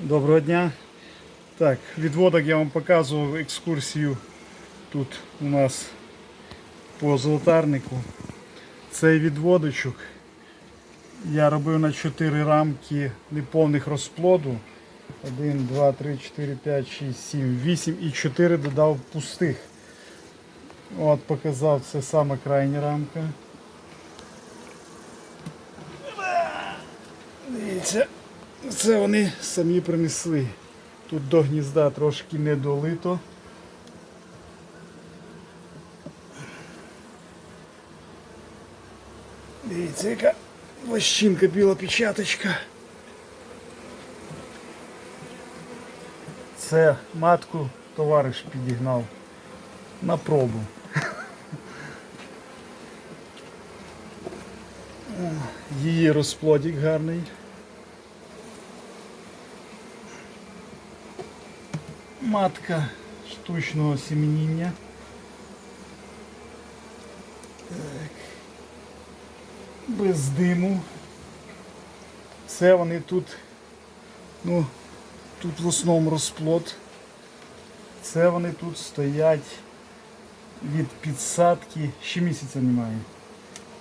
Доброго дня. Так, відводок я вам показував екскурсію тут у нас по золотарнику. Цей відводочок я робив на 4 рамки неповних розплоду. 1, 2, 3, 4, 5, 6, 7, 8 і 4 додав пустих. От показав, це саме крайня рамка. Дивіться, це вони самі принесли. Тут до гнізда трошки не долито. Дивіться, яка вощинка біла печаточка. Це матку товариш підігнав на пробу. Її розплодик гарний. Матка штучного сім'їння. Так. Без диму. Це вони тут, ну, тут в основному розплод. Це вони тут стоять від підсадки, ще місяця немає.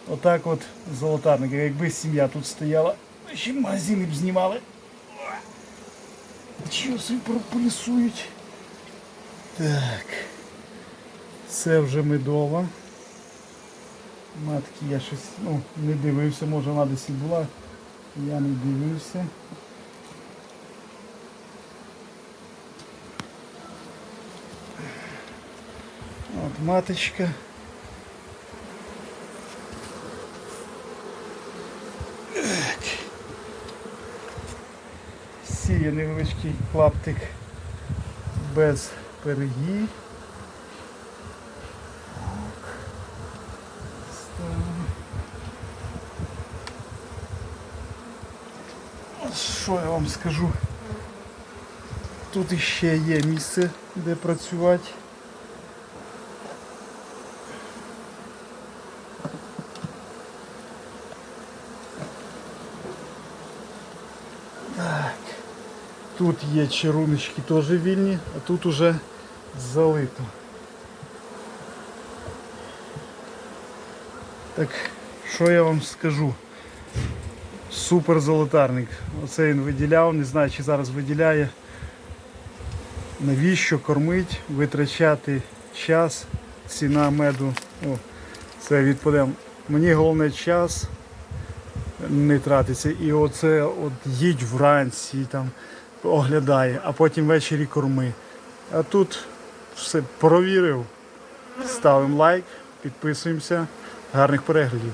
Отак от золотарники. Якби сім'я тут стояла, ще магазини б знімали. Чого собі прополісують? Так. Це вже медова. Матки я щось ну, не дивився, може вона десь і була. Я не дивився. От маточка. Сіє невеличкий клаптик без перегій. Так. От Що я вам скажу? Тут іще є місце, де працювати. Так. Тут є чаруночки теж вільні, а тут уже залито. Так, що я вам скажу? Супер золотарник. Оце він виділяв, не знаю, чи зараз виділяє. Навіщо кормить, витрачати час, ціна меду. О, це відпадемо. Мені головне час не тратиться. І оце от їдь вранці, там, оглядає, а потім ввечері корми. А тут все провірив. Ставимо лайк, підписуємося. Гарних переглядів.